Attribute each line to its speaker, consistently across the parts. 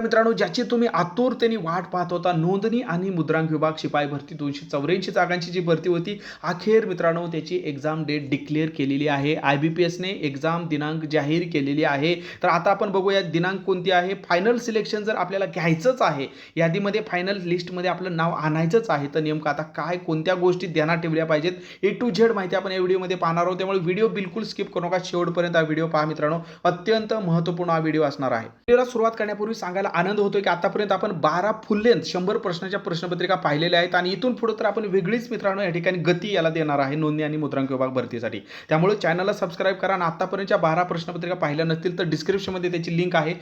Speaker 1: मित्रांनो ज्याची तुम्ही आतुरतेने वाट पाहत होता नोंदणी आणि मुद्रांक विभाग शिपाई भरती दोनशे चौऱ्याऐंशी जागांची जी भरती होती अखेर मित्रांनो त्याची एक्झाम डेट डिक्लेअर केलेली आहे. आय बी पी एसने एक्झाम दिनांक जाहीर केलेली आहे. तर आता आपण बघूया दिनांक कोणती आहे? फायनल सिलेक्शन जर आपल्याला घ्यायचंच आहे यादीमध्ये फायनल लिस्टमध्ये आपलं नाव आणायचंच आहे तर नेमकं आता काय कोणत्या गोष्टी ध्यानात ठेवल्या पाहिजेत? ए टू झेड माहिती आपण या व्हिडिओमध्ये पाहणार आहोत. त्यामुळे व्हिडिओ बिलकुल स्किप करू नका. शेवटपर्यंत हा व्हिडिओ पहा मित्रांनो. अत्यंत महत्त्वपूर्ण हा व्हिडिओ असणार आहे. व्हिडिओला सुरुवात करण्यापूर्वी सांगायला आनंद होतोय की आतापर्यंत आपण बारा फुल लेंथ शंभर प्रश्नाच्या प्रश्नपत्रिका पाहिलेल्या आहेत आणि इथून पुढे तर आपण वेगळीच मित्रांनो या ठिकाणी गती याला देणार आहे नोंदणी आणि मुद्रांक विभाग भरतीसाठी. त्यामुळे चॅनलला सबस्क्राईब करा आणि आतापर्यंतच्या बारा प्रश्नपत्रिका पाहिल्या नसतील तर डिस्क्रिप्शनमध्ये त्याची लिंक आहे.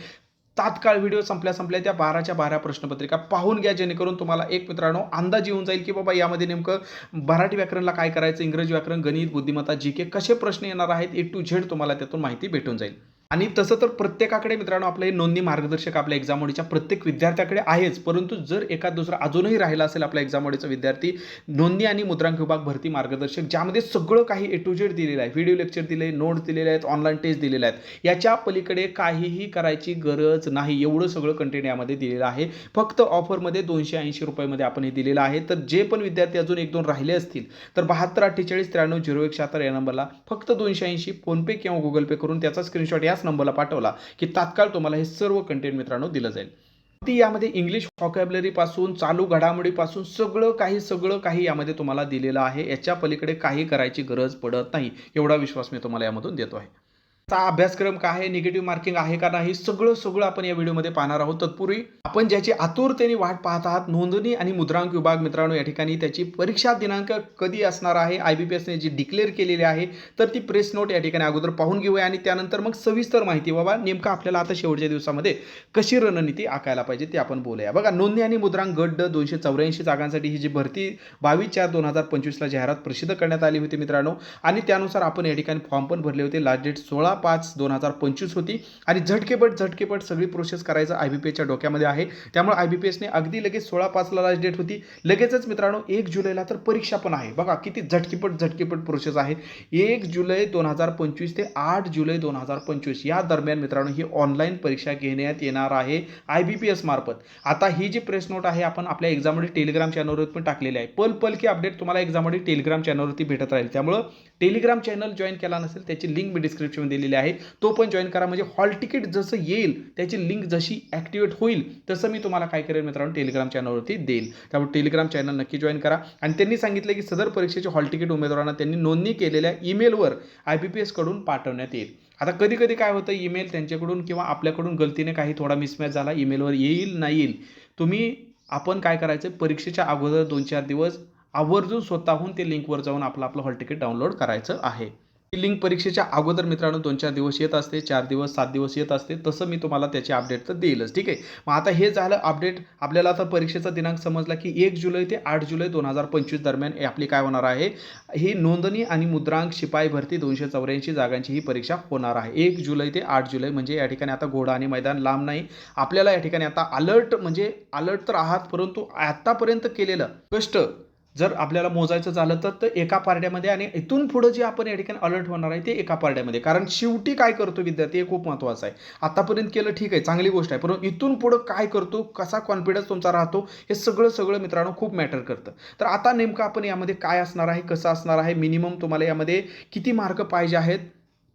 Speaker 1: तात्काळ व्हिडिओ संपल्या संपल्या त्या बाराच्या बारा प्रश्नपत्रिका पाहून घ्या जेणेकरून तुम्हाला एक मित्रांनो अंदाज येऊन जाईल की बाबा यामध्ये नेमकं मराठी व्याकरणला काय करायचं इंग्रजी व्याकरण गणित बुद्धिमत्ता जी के कसे प्रश्न येणार आहेत ए टू झेड तुम्हाला त्यातून माहिती भेटून जाईल. आणि तसं तर प्रत्येकाकडे मित्रांनो आपलं हे नोंदणी मार्गदर्शक आपल्या एक्झामोडीच्या प्रत्येक विद्यार्थ्याकडे आहेच. परंतु जर एका दुसरा अजूनही राहिला असेल आपल्या एक्झामोडीचा विद्यार्थी नोंदणी आणि मुद्रांक विभाग भरती मार्गदर्शक ज्यामध्ये सगळं काही ए टू जेड दिलेलं आहे. व्हिडिओ लेक्चर दिले नोट दिलेले आहेत ऑनलाईन टेस्ट दिलेले आहेत. याच्या पलीकडे काहीही करायची गरज नाही. एवढं सगळं कंटेंट यामध्ये दिलेलं आहे. फक्त ऑफरमध्ये दोनशे ऐंशी रुपयामध्ये आपण हे दिलेलं आहे. तर जे पण विद्यार्थी अजून एक दोन राहिले असतील तर बहात्तर अठ्ठेचाळीस त्र्याण्णव झिरो एक शहात्तर या नंबरला फक्त दोनशे ऐंशी फोनपे किंवा गुगल पे करून त्याचा स्क्रीनशॉट या याच नंबरला पाठवला की तात्काळ तुम्हाला हे सर्व कंटेंट मित्रांनो दिलं जाईल. ती यामध्ये इंग्लिशपासून चालू घडामोडीपासून सगळं काही सगळं काही यामध्ये तुम्हाला दिलेलं आहे. याच्या पलीकडे काही करायची गरज पडत नाही. एवढा विश्वास मी तुम्हाला यामधून देतो आहे. चा अभ्यासक्रम काय आहे निगेटिव्ह मार्किंग आहे का नाही सगळं सगळं आपण या व्हिडिओमध्ये पाहणार आहोत. तत्पूर्वी आपण ज्याची आतुरतेने वाट पाहत आहात नोंदणी आणि मुद्रांक विभाग मित्रांनो या ठिकाणी त्याची परीक्षा दिनांक कधी असणार आहे आय बी पी एसने जी डिक्लेअर केलेली आहे तर ती प्रेस नोट या ठिकाणी अगोदर पाहून घेऊया आणि त्यानंतर मग सविस्तर माहिती बाबा नेमकं आपल्याला आता शेवटच्या दिवसामध्ये कशी रणनीती आखायला पाहिजे ते आपण बोलूया. बघा नोंदणी आणि मुद्रांक गट ड दोनशे चौऱ्याऐंशी जागांसाठी ही जी भरती बावीस चार दोन हजार पंचवीसला जाहिरात प्रसिद्ध करण्यात आली होती मित्रांनो आणि त्यानुसार आपण या ठिकाणी फॉर्म पण भरले होते. लास्ट डेट सोळा पाच दोन हजार पंचवीस होती. आणि झटकेपट झटकेपट सगळी प्रोसेस करायचं आय बी पी एसच्या डोक्यामध्ये आहे. त्यामुळे आय बी पी एसने अगदी लगेच सोळा पाचला लास्ट डेट होती. लगेचच मित्रांनो एक जुलैला तर परीक्षा पण आहे. बघा किती झटकीपट झटकीपट प्रोसेस आहे. एक जुलै दोन हजार पंचवीस ते आठ जुलै दोन हजार पंचवीस या दरम्यान मित्रांनो ही ऑनलाईन परीक्षा घेण्यात येणार आहे आय बी पी एस मार्फत. आता ही जी प्रेस नोट आहे आपण आपल्या एक्झाममध्ये टेलिग्राम चॅनलवर पण टाकलेली आहे. पल पल की अपडेट तुम्हाला एक्झाममध्ये टेलिग्राम चॅनलवरती भेटत राहील. त्यामुळं टेलिग्राम चॅनल जॉईन केला नसेल त्याची लिंक मी डिस्क्रिप्शनमध्ये दिलेली आहे. तो पण जॉईन करा. म्हणजे हॉल तिकीट जसं येईल त्याची लिंक जशी ॲक्टिवेट होईल तसं मी तुम्हाला काय करेल मित्रांनो टेलिग्राम चॅनलवरती देईल. त्यामुळे टेलिग्राम चॅनल नक्की जॉईन करा. आणि त्यांनी सांगितलं की सदर परीक्षेचे हॉल तिकीट उमेदवारांना त्यांनी नोंदणी केलेल्या ईमेलवर आय बी पी एसकडून पाठवण्यात येईल. आता कधी कधी काय होतं ईमेल त्यांच्याकडून किंवा आपल्याकडून गलतीने काही थोडा मिसमॅच झाला ईमेलवर येईल नाही येईल. तुम्ही आपण काय करायचं परीक्षेच्या अगोदर दोन चार दिवस आवर्जून स्वतःहून ते लिंकवर जाऊन आपलं आपलं हॉल तिकीट डाउनलोड करायचं आहे. ही लिंक परीक्षेच्या अगोदर मित्रांनो दोन चार दिवस येत असते चार दिवस सात दिवस येत असते तसं मी तुम्हाला त्याची अपडेट तर देईलच ठीक आहे? मग आता हे झालं अपडेट आपल्याला आता परीक्षेचा दिनांक समजला की एक जुलै ते आठ जुलै दोन हजार पंचवीस दरम्यान आपली काय होणार आहे? ही नोंदणी आणि मुद्रांक शिपाई भरती दोनशे चौऱ्याऐंशी जागांची ही परीक्षा होणार आहे. एक जुलै ते आठ जुलै म्हणजे या ठिकाणी आता घोडा आणि मैदान लांब नाही. आपल्याला या ठिकाणी आता अलर्ट म्हणजे अलर्ट तर आहात परंतु आतापर्यंत केलेलं कष्ट जर आपल्याला मोजायचं झालं तर ते एका पारड्यामध्ये आणि इथून पुढं जे आपण या ठिकाणी अलर्ट होणार आहे ते एका पारड्यामध्ये. कारण शेवटी काय करतो विद्यार्थी? हे खूप महत्त्वाचं आहे. आतापर्यंत केलं ठीक आहे चांगली गोष्ट आहे. परंतु इथून पुढं काय करतो? कसा कॉन्फिडन्स तुमचा राहतो? हे सगळं सगळं मित्रांनो खूप मॅटर करतं. तर आता नेमकं आपण यामध्ये काय असणार आहे कसं असणार आहे? मिनिमम तुम्हाला यामध्ये किती मार्क पाहिजे आहेत?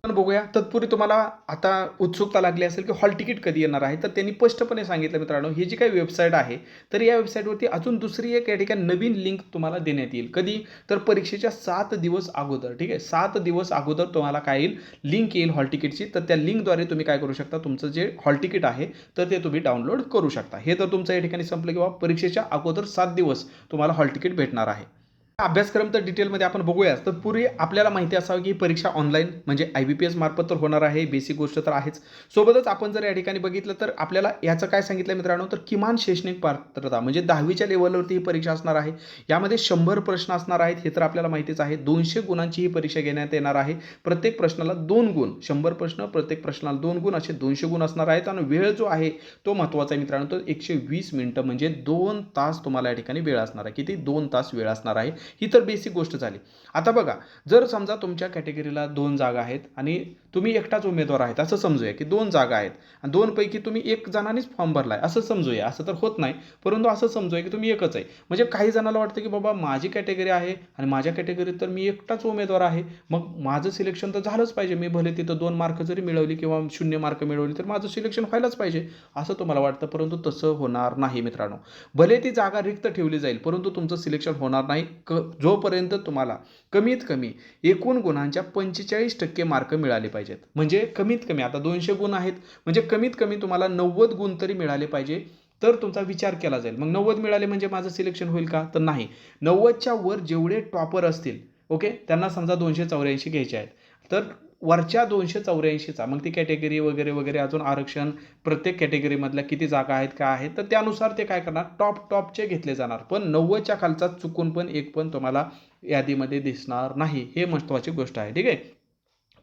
Speaker 1: पण बघूया. तत्पूर्वी तुम्हाला आता उत्सुकता लागली असेल की हॉल तिकीट कधी येणार आहे तर त्यांनी स्पष्टपणे सांगितलं मित्रांनो ही जी काही वेबसाईट आहे तर या वेबसाईटवरती अजून दुसरी एक या ठिकाणी नवीन लिंक तुम्हाला देण्यात येईल. कधी? तर परीक्षेच्या सात दिवस अगोदर ठीक आहे? सात दिवस अगोदर तुम्हाला काय येईल? लिंक येईल हॉल तिकीटची. तर त्या लिंकद्वारे तुम्ही काय करू शकता? तुमचं जे हॉल तिकीट आहे तर ते तुम्ही डाउनलोड करू शकता. हे तर तुमचं या ठिकाणी संपलं किंवा परीक्षेच्या अगोदर सात दिवस तुम्हाला हॉल तिकीट भेटणार आहे. अभ्यासक्रम तर डिटेलमध्ये आपण बघूयाच. तर पूर्वी आपल्याला माहिती असावं की ही परीक्षा ऑनलाईन म्हणजे आय बी पी एस मार्फत तर होणार आहे बेसिक गोष्ट तर आहेच. सोबतच आपण जर या ठिकाणी बघितलं तर आपल्याला याचं काय सांगितलं मित्रांनो? तर किमान शैक्षणिक पात्रता म्हणजे दहावीच्या लेवलवरती ही परीक्षा असणार आहे. यामध्ये शंभर प्रश्न असणार आहेत हे तर आपल्याला माहितीच आहे. दोनशे गुणांची ही परीक्षा घेण्यात येणार आहे. प्रत्येक प्रश्नाला दोन गुण शंभर प्रश्न प्रत्येक प्रश्नाला दोन गुण असे दोनशे गुण असणार आहेत आणि वेळ जो आहे तो महत्त्वाचा आहे मित्रांनो. तो एकशे वीस मिनटं म्हणजे दोन तास तुम्हाला या ठिकाणी वेळ असणार आहे. किती? दोन तास वेळ असणार आहे. ही तर बेसिक गोष्ट झाली. आता बघा जर समजा तुमच्या कॅटेगरीला दोन जागा आहेत आणि तुम्ही एकटाच उमेदवार आहेत असं समजूया की दोन जागा आहेत आणि दोनपैकी तुम्ही एक जणांनीच फॉर्म भरला आहे असं समजूया. असं तर होत नाही परंतु असं समजूया की तुम्ही एकच आहे. म्हणजे काही जणाला वाटतं की बाबा माझी कॅटेगरी आहे आणि माझ्या कॅटेगरीत तर मी एकटाच उमेदवार आहे. मग माझं सिलेक्शन तर झालंच पाहिजे. मी भले तिथं दोन मार्क जरी मिळवली किंवा शून्य मार्क मिळवली तर माझं सिलेक्शन व्हायलाच पाहिजे असं तुम्हाला वाटतं? परंतु तसं होणार नाही मित्रांनो. भले ती जागा रिक्त ठेवली जाईल परंतु तुमचं सिलेक्शन होणार नाही. क जोपर्यंत तुम्हाला कमीत कमी एकूण गुणांच्या पंचेचाळीस टक्के मार्क मिळाले पाहिजेत. म्हणजे कमीत कमी आता दोनशे गुण आहेत. म्हणजे कमीत कमी तुम्हाला नव्वद गुण तरी मिळाले पाहिजे. तर तुमचा विचार केला जाईल. मग नव्वद मिळाले म्हणजे माझं सिलेक्शन होईल का? तर नाही. नव्वदच्या वर जेवढे टॉपर असतील ओके त्यांना समजा दोनशे चौऱ्याऐंशी घ्यायचे आहेत. तर वरच्या दोनशे चौऱ्याऐंशीचा मग ती कॅटेगरी वगैरे वगैरे अजून आरक्षण प्रत्येक कॅटेगरीमधल्या किती जागा आहेत काय आहेत तर त्यानुसार ते काय करणार? टॉप टॉपचे घेतले जाणार. पण नव्वदच्या खालचा चुकून पण एक पण तुम्हाला यादीमध्ये दिसणार नाही. हे महत्त्वाची गोष्ट आहे. ठीक आहे?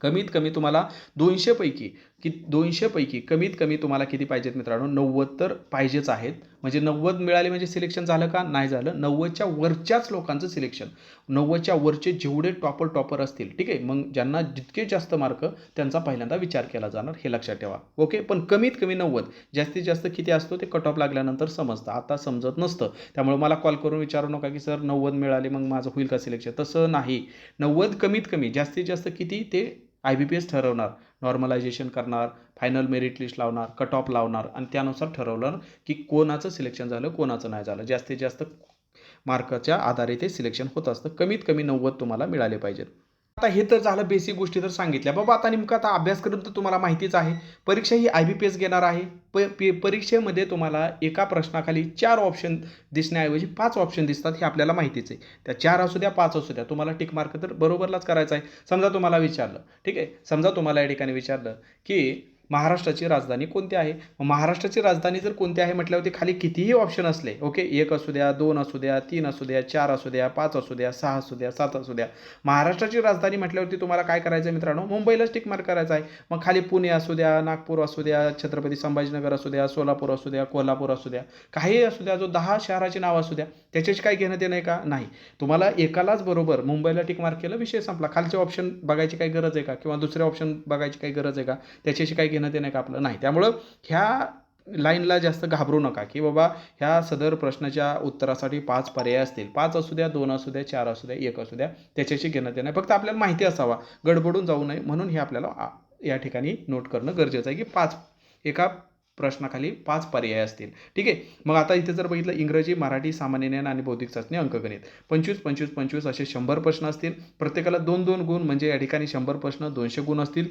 Speaker 1: कमीत कमी तुम्हाला दोनशेपैकी की दोनशेपैकी कमीत कमी तुम्हाला किती पाहिजेत मित्रांनो? नव्वद तर पाहिजेच आहेत. म्हणजे नव्वद मिळाले म्हणजे सिलेक्शन झालं का? नाही झालं. नव्वदच्या वरच्याच लोकांचं सिलेक्शन नव्वदच्या वरचे जेवढे टॉपर टॉपर असतील ठीक आहे? मग ज्यांना जितके जास्त मार्क त्यांचा पहिल्यांदा विचार केला जाणार हे लक्षात ठेवा. ओके पण कमीत कमी नव्वद. जास्तीत जास्त किती असतो? ते कट ऑफ लागल्यानंतर समजतं. आता समजत नसतं. त्यामुळे मला कॉल करून विचारू नका की सर नव्वद मिळाले मग माझं होईल का सिलेक्शन तसं नाही. नव्वद कमीत कमी जास्तीत जास्त किती? ते आय बी पी एस ठरवणार नॉर्मलायझेशन करणार फायनल मेरिट लिस्ट लावणार कट ऑफ लावणार आणि त्यानुसार ठरवणार की कोणाचं सिलेक्शन झालं कोणाचं नाही झालं. जास्तीत जास्त मार्काच्या आधारे ते सिलेक्शन होत असतं. कमीत कमी नव्वद तुम्हाला मिळाले पाहिजेत. आता हे तर झालं बेसिक गोष्टी तर सांगितल्या. बाबा आता नेमकं आता अभ्यासक्रम तर तुम्हाला माहितीच आहे. परीक्षा ही आय बी पी एस घेणार आहे. प पे परीक्षेमध्ये तुम्हाला एका प्रश्नाखाली चार ऑप्शन दिसण्याऐवजी पाच ऑप्शन दिसतात हे आपल्याला माहितीच आहे. त्या चार असू द्या पाच असू द्या तुम्हाला टिक मार्क तर बरोबरलाच करायचा आहे. समजा तुम्हाला विचारलं ठीक आहे? समजा तुम्हाला या ठिकाणी विचारलं की महाराष्ट्राची राजधानी कोणती आहे मग महाराष्ट्राची राजधानी जर कोणती आहे म्हटल्यावरती खाली कितीही ऑप्शन असले ओके एक असू द्या दोन असू द्या तीन असू द्या चार असू द्या पाच असू द्या सहा असू द्या सात असू द्या महाराष्ट्राची राजधानी म्हटल्यावरती तुम्हाला काय करायचं आहे मित्रांनो मुंबईलाच टिक मार्क करायचा आहे मग खाली पुणे असू द्या नागपूर असू द्या छत्रपती संभाजीनगर असू द्या सोलापूर असू द्या कोल्हापूर असू द्या काही असू द्या जो दहा शहराची नाव असू द्या त्याच्याशी काय घेणं देणं आहे का नाही तुम्हाला एकालाच बरोबर मुंबईला टिक मार्क केलं विषय संपला खालचे ऑप्शन बघायची काही गरज आहे का किंवा दुसरे ऑप्शन बघायची काही गरज आहे का त्याच्याशी काही घेणं ते नाही का आपलं नाही त्यामुळं ह्या लाईनला जास्त घाबरू नका की बाबा ह्या सदर प्रश्नाच्या उत्तरासाठी पाच पर्याय असतील. पाच असू द्या दोन असू द्या चार असू द्या एक असू द्या त्याच्याशी घेणं ते नाही फक्त आपल्याला माहिती असावा. गडबडून जाऊ नये म्हणून हे आपल्याला या ठिकाणी नोट करणं गरजेचं आहे की पाच एका प्रश्नाखाली पाच पर्याय असतील. ठीक आहे? मग आता इथे जर बघितलं इंग्रजी मराठी सामान्य ज्ञान आणि बौद्धिक चाचणी अंकगणित. पंचवीस पंचवीस पंचवीस असे शंभर प्रश्न असतील. प्रत्येकाला दोन दोन गुण म्हणजे या ठिकाणी शंभर प्रश्न दोनशे गुण असतील.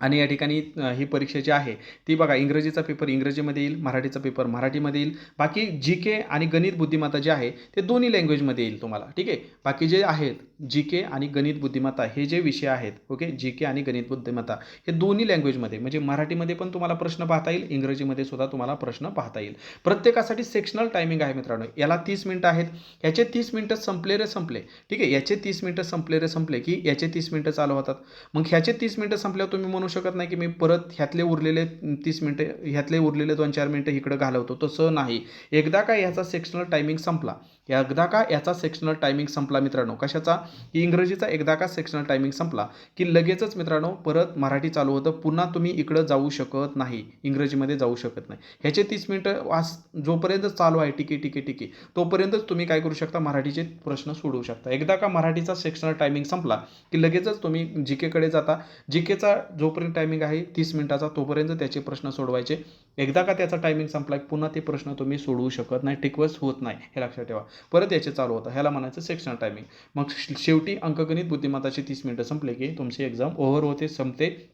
Speaker 1: आणि या ठिकाणी ही परीक्षा जी आहे ती बघा इंग्रजीचा पेपर इंग्रजीमध्ये येईल मराठीचा पेपर मराठीमध्ये येईल. बाकी जी के आणि गणित बुद्धिमत्ता जे आहे ते दोन्ही लँग्वेजमध्ये येईल तुम्हाला ठीक आहे? बाकी जे आहेत जी के आणि गणित बुद्धिमत्ता हे जे विषय आहेत ओके? जी के आणि गणित बुद्धिमत्ता हे दोन्ही लँग्वेजमध्ये म्हणजे मराठीमध्ये पण तुम्हाला प्रश्न पाहता येईल इंग्रजीमध्ये सुद्धा तुम्हाला प्रश्न पाहता येईल. प्रत्येकासाठी सेक्शनल टायमिंग आहे मित्रांनो. याला तीस मिनटं आहेत. याचे तीस मिनटं संपले रे संपले ठीक आहे? याचे तीस मिनटं संपले रे संपले की याचे तीस मिनटं चालू होतात. मग ह्याचे तीस मिनटं संपल्यावर तुम्ही म्हणू शकत नाही की मी परत ह्यातले उरलेले तीस मिनटं ह्यातले उरलेले दोन चार मिनटं इकडं घालवतो. तसं नाही. एकदा का ह्याचा सेक्शनल टायमिंग संपला? एकदा का याचा सेक्शनल टायमिंग संपला मित्रांनो? कशाचा? इंग्रजीचा एकदा का सेक्शनल टायमिंग संपला? की लगेचच मित्रांनो परत मराठी चालू होतं पुन्हा तुम्ही इकडं जाऊ शकत नाही. इंग्रजीमध्ये जाऊ शकत नाही. ह्याचे तीस मिनटं वास जोपर्यंत चालू आहे टिके टिके टिके तोपर्यंतच तुम्ही काय करू शकता? मराठीचे प्रश्न सोडवू शकता. एकदा का मराठीचा सेक्शनल टायमिंग संपला की लगेचच तुम्ही जी केकडे जाता जी केचा जोपर्यंत टायमिंग आहे तीस मिनिटाचा तोपर्यंत त्याचे प्रश्न सोडवायचे. एकदा का त्याचा टायमिंग संपला की पुन्हा ते प्रश्न तुम्ही सोडवू शकत नाही टिकवस होत नाही. हे लक्षात ठेवा. परत याचे चालू होतं. ह्याला म्हणायचं सेक्शनल टायमिंग मग श- शेवटी अंकगणित बुद्धिमत्ताचे तीस मिनटं संपले की तुमची एक्झाम ओव्हर होते संपते.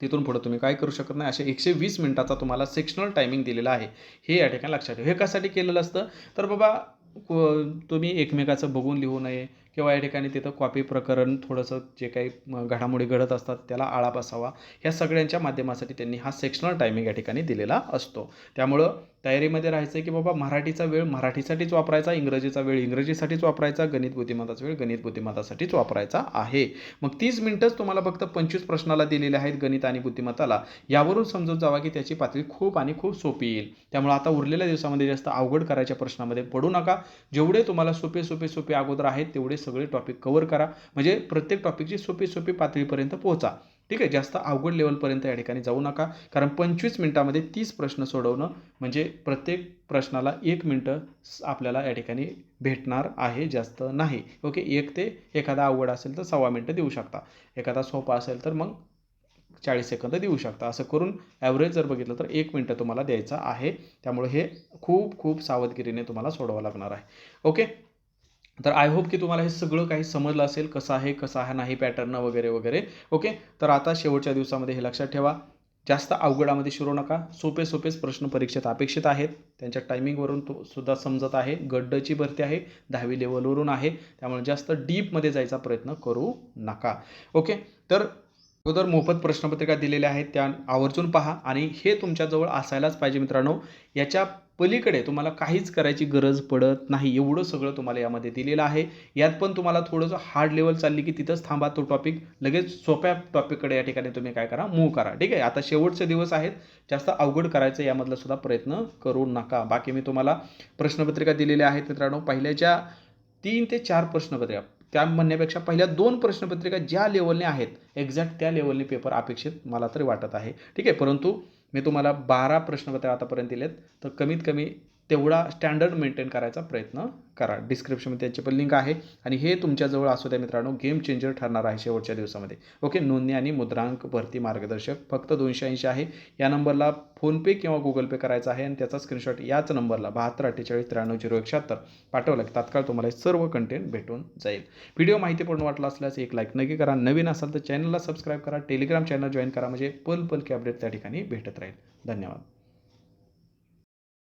Speaker 1: तिथून पुढे तुम्ही काय करू शकत नाही. असे एकशे वीस मिनिटाचा तुम्हाला सेक्शनल टायमिंग दिलेला आहे. हे या ठिकाणी लक्षात ठेवा. हे कशासाठी केलेलं असतं? तर बाबा तुम्ही एकमेकाचं बघून लिहू नये. किंवा या ठिकाणी तिथं कॉपी प्रकरण थोडंसं जे काही घडामोडी घडत असतात त्याला आळा बसावा. ह्या सगळ्यांच्या माध्यमासाठी त्यांनी हा सेक्शनल टायमिंग या ठिकाणी दिलेला असतो. त्यामुळं तयारीमध्ये राहायचं आहे की बाबा मराठीचा वेळ मराठीसाठीच वापरायचा इंग्रजीचा वेळ इंग्रजीसाठीच वापरायचा गणित बुद्धिमत्ताचा वेळ गणित बुद्धिमत्तासाठीच वापरायचा आहे. मग तीस मिनटंच तुम्हाला फक्त पंचवीस प्रश्नाला दिलेले आहेत गणित आणि बुद्धिमत्ताला. यावरून समजून जावा की त्याची पातळी खूप आणि खूप सोपी येईल. त्यामुळे आता उरलेल्या दिवसामध्ये जास्त अवघड करायच्या प्रश्नामध्ये पडू नका. जेवढे तुम्हाला सोपे सोपे सोपे अगोदर आहेत तेवढे सगळे टॉपिक कव्हर करा. म्हणजे प्रत्येक टॉपिकची सोपी सोपी पातळीपर्यंत पोहोचा. ठीक आहे? जास्त अवघड लेवलपर्यंत या ठिकाणी जाऊ नका. कारण पंचवीस मिनिटामध्ये तीस प्रश्न सोडवणं म्हणजे प्रत्येक प्रश्नाला एक मिनटं आपल्याला या ठिकाणी भेटणार आहे जास्त नाही. ओके? एक ते एखादा अवघड असेल तर सव्वा मिनटं देऊ शकता. एखादा सोपा असेल तर मग चाळीस सेकंद देऊ शकता. असं करून ॲव्हरेज जर बघितलं तर एक मिनटं तुम्हाला द्यायचा आहे. त्यामुळे हे खूप खूप सावधगिरीने तुम्हाला सोडवावं लागणार आहे. ओके? तर आय होप की तुम्हाला हे सगळं काही समजलं असेल कसं आहे कसं आहे नाही पॅटर्न वगैरे वगैरे. ओके तर आता शेवटच्या दिवसामध्ये हे लक्षात ठेवा. जास्त अवघडामध्ये शिरू नका. सोपे सोपेच प्रश्न परीक्षेत अपेक्षित आहेत. त्यांच्या टायमिंगवरून तो सुद्धा समजत आहे. गड्डची भरती आहे. दहावी लेवलवरून आहे. त्यामुळे जास्त डीपमध्ये जायचा प्रयत्न करू नका. ओके तर अगोदर मोफत प्रश्नपत्रिका दिलेल्या आहेत. त्या आवर्जून पहा आणि हे तुमच्याजवळ असायलाच पाहिजे मित्रांनो. याच्या पलीकडे तुम्हाला काहीच करायची गरज पडत नाही. एवढं सगळं तुम्हाला यामध्ये दिलेलं आहे. यात पण तुम्हाला थोडंसं हार्ड लेवल चालली की तिथंच थांबा. तो टॉपिक लगेच सोप्या टॉपिककडे या ठिकाणी तुम्ही काय करा. मूव करा. ठीक आहे? आता शेवटचे दिवस आहेत. जास्त अवघड करायचं यामधला सुद्धा प्रयत्न करू नका. बाकी मी तुम्हाला प्रश्नपत्रिका दिलेल्या आहेत मित्रांनो. पहिल्याच्या तीन ते चार प्रश्नपत्रिका. त्या म्हणण्यापेक्षा पहिल्या दोन प्रश्नपत्रिका ज्या लेवलने आहेत एक्झॅक्ट त्या लेवलने पेपर अपेक्षित मला तरी वाटत आहे. ठीक आहे? परंतु मी तुम्हाला बारा प्रश्नपत्र आतापर्यंत दिलेत. तर कमीत कमी तेवढा स्टँडर्ड मेंटेन करायचा प्रयत्न करा. डिस्क्रिप्शनमध्ये त्याची पण लिंक आहे. आणि हे तुमच्याजवळ असू द्या मित्रांनो गेम चेंजर ठरणार आहे शेवटच्या दिवसामध्ये. ओके नोंदणी आणि मुद्रांक भरती मार्गदर्शक फक्त दोनशे ऐंशी आहे. या नंबरला फोनपे किंवा गुगल पे करायचा आहे आणि त्याचा स्क्रीनशॉट याच नंबरला बहात्तर अठ्ठेचाळीस त्र्याण्णव झिरो एकशहात्तर पाठवलं की तात्काळ तुम्हाला हे सर्व कंटेंट भेटून जाईल. व्हिडिओ माहितीपूर्ण वाटला असल्यास एक लाईक नक्की करा. नवीन असाल तर चॅनलला सबस्क्राईब करा. टेलिग्राम चॅनल जॉईन करा. म्हणजे पल पल की अपडेट त्या ठिकाणी भेटत राहील. धन्यवाद.